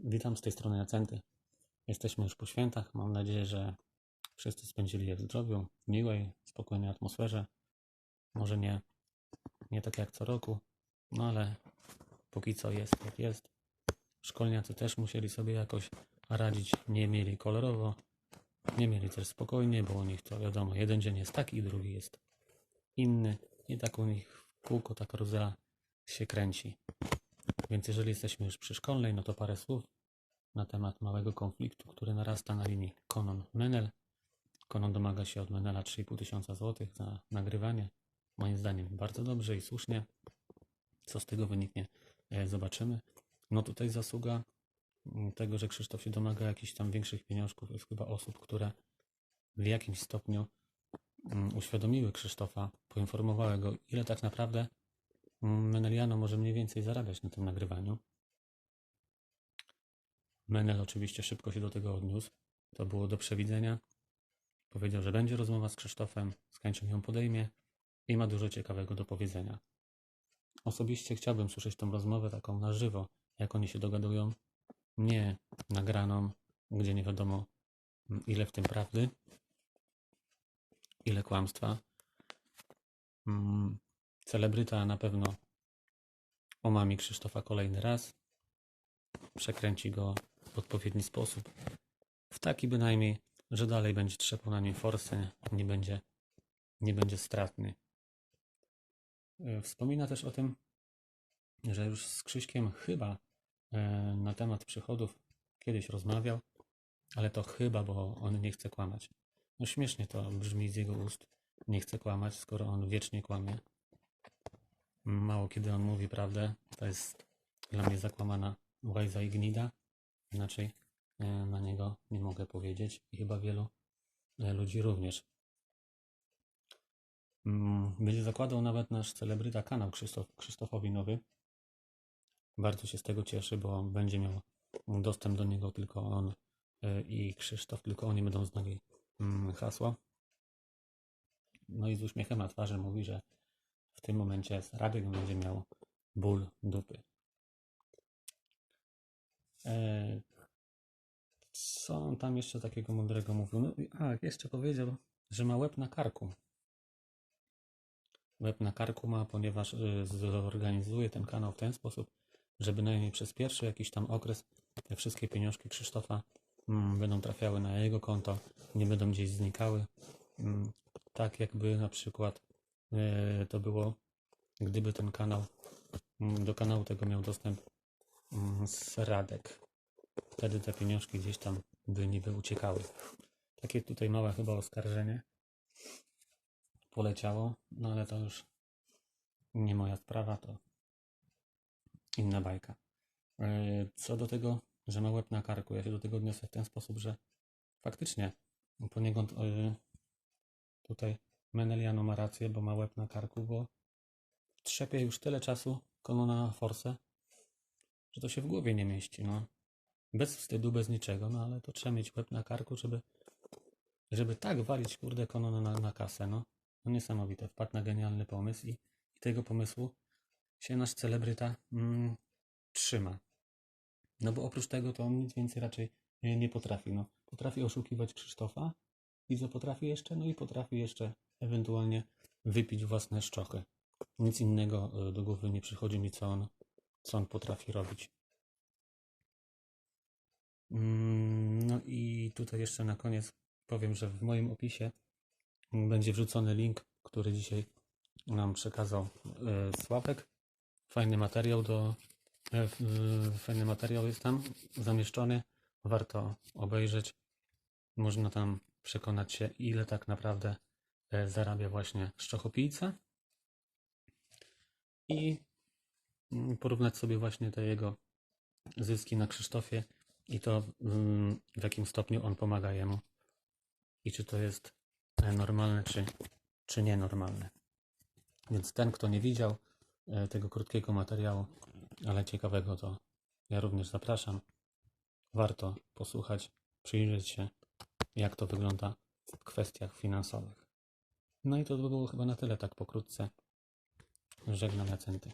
Witam z tej strony Jacenty. Jesteśmy już po świętach. Mam nadzieję, że wszyscy spędzili je w zdrowiu, miłej, spokojnej atmosferze. Może nie, nie tak jak co roku, no ale póki co jest jak jest. Szkolniacy też musieli sobie jakoś radzić. Nie mieli kolorowo, nie mieli też spokojnie, bo u nich to wiadomo, jeden dzień jest taki, drugi jest inny. I tak u nich kółko ta karuzela się kręci. Więc jeżeli jesteśmy już przy szkolnej, no to parę słów na temat małego konfliktu, który narasta na linii Konon-Menel. Konon domaga się od Menela 3,5 tysiąca złotych za nagrywanie. Moim zdaniem bardzo dobrze i słusznie. Co z tego wyniknie, e, zobaczymy. No tutaj zasługa mm, tego, że Krzysztof się domaga jakichś tam większych pieniążków, jest chyba osób, które w jakimś stopniu mm, uświadomiły Krzysztofa, poinformowały go, ile tak naprawdę Meneliano może mniej więcej zarabiać na tym nagrywaniu. Menel oczywiście szybko się do tego odniósł. To było do przewidzenia. Powiedział, że będzie rozmowa z Krzysztofem, z chęcią ją podejmie i ma dużo ciekawego do powiedzenia. Osobiście chciałbym słyszeć tą rozmowę taką na żywo, jak oni się dogadują. Nie nagraną, gdzie nie wiadomo mm, ile w tym prawdy, ile kłamstwa. Celebryta na pewno omami Krzysztofa kolejny raz przekręci go w odpowiedni sposób. W taki bynajmniej, że dalej będzie trzepał na nim forsy, nie będzie, nie będzie stratny. E, Wspomina też o tym, że już z Krzyśkiem chyba e, na temat przychodów kiedyś rozmawiał, ale to chyba, bo on nie chce kłamać. No śmiesznie to brzmi z jego ust. Nie chce kłamać, skoro on wiecznie kłamie. Mało kiedy on mówi prawdę. To jest dla mnie zakłamana łajza i gnida. Inaczej e, na niego nie mogę powiedzieć i chyba wielu e, ludzi również. Mm, Będzie zakładał nawet nasz celebryta kanał Krzysztof, Krzysztofowi Nowy. Bardzo się z tego cieszy, bo będzie miał dostęp do niego tylko on e, i Krzysztof, tylko oni będą znali mm, hasło. No i z uśmiechem na twarzy mówi, że w tym momencie Radek będzie miał ból dupy. E, Co on tam jeszcze takiego mądrego mówił? No, a, jeszcze powiedział, że ma łeb na karku. Łeb na karku ma, ponieważ y, zorganizuje ten kanał w ten sposób, że bynajmniej przez pierwszy jakiś tam okres te wszystkie pieniążki Krzysztofa mm, będą trafiały na jego konto, nie będą gdzieś znikały. Mm, tak jakby na przykład to było, gdyby ten kanał, mm, do kanału tego miał dostęp mm, z Radek. Wtedy te pieniążki gdzieś tam by niby uciekały. Takie tutaj małe chyba oskarżenie poleciało, no ale to już nie moja sprawa, to inna bajka. E, Co do tego, że ma łeb na karku, ja się do tego odniosę w ten sposób, że faktycznie poniekąd e, tutaj Meneliano ma rację, bo ma łeb na karku, bo trzepie już tyle czasu Konona Force, że to się w głowie nie mieści, no. Bez wstydu, bez niczego, no ale to trzeba mieć łeb na karku, żeby, żeby tak walić, kurde, Konona na, na kasę, no. No niesamowite, wpadł na genialny pomysł i, i tego pomysłu się nasz celebryta mm, trzyma. No bo oprócz tego to on nic więcej raczej nie, nie potrafi, no. Potrafi oszukiwać Krzysztofa i co potrafi jeszcze? No i potrafi jeszcze ewentualnie wypić własne szczochy. Nic innego e, do głowy nie przychodzi mi, co on, co on potrafi robić. Mm, No i tutaj jeszcze na koniec powiem, że w moim opisie będzie wrzucony link, który dzisiaj nam przekazał e, Sławek. Fajny materiał do e, fajny materiał jest tam zamieszczony. Warto obejrzeć. Można tam przekonać się, ile tak naprawdę zarabia właśnie szczochopijca i mm, porównać sobie właśnie te jego zyski na Krzysztofie i to mm, w jakim stopniu on pomaga jemu i czy to jest e, normalne, czy, czy nienormalne. Więc ten, kto nie widział e, tego krótkiego materiału, ale ciekawego, to ja również zapraszam. Warto posłuchać, przyjrzeć się, jak to wygląda w kwestiach finansowych. No i to by było chyba na tyle tak pokrótce. Żegnam Jacenty.